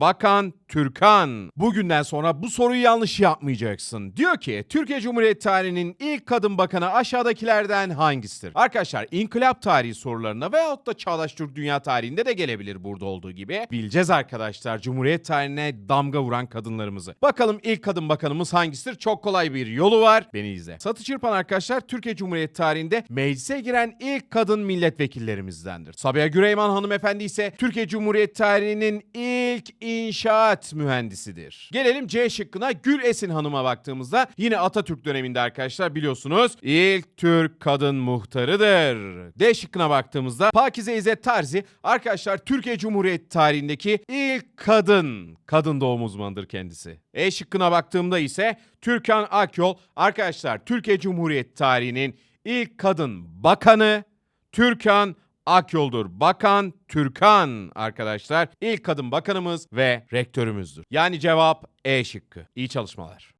Bakan Türkan. Bugünden sonra bu soruyu yanlış yapmayacaksın. Diyor ki Türkiye Cumhuriyeti tarihinin ilk kadın bakanı aşağıdakilerden hangisidir? Arkadaşlar inkılap tarihi sorularına veyahut da çağdaş Türk dünya tarihinde de gelebilir burada olduğu gibi. Bileceğiz arkadaşlar Cumhuriyet tarihine damga vuran kadınlarımızı. Bakalım ilk kadın bakanımız hangisidir? Çok kolay bir yolu var. Beni izle. Satı Çırpan arkadaşlar Türkiye Cumhuriyeti tarihinde meclise giren ilk kadın milletvekillerimizdendir. Sabiha Güreyman hanımefendi ise Türkiye Cumhuriyeti tarihinin ilk inşaat mühendisidir. Gelelim C şıkkına Gül Esin Hanım'a baktığımızda yine Atatürk döneminde arkadaşlar biliyorsunuz ilk Türk kadın muhtarıdır. D şıkkına baktığımızda Pakize İzzet Tarzi arkadaşlar Türkiye Cumhuriyeti tarihindeki ilk kadın, kadın doğum uzmanıdır kendisi. E şıkkına baktığımda ise Türkan Akyol arkadaşlar Türkiye Cumhuriyeti tarihinin ilk kadın bakanı Türkan Akyol'dur. Bakan Türkan arkadaşlar ilk kadın bakanımız ve rektörümüzdür. Yani cevap E şıkkı. İyi çalışmalar.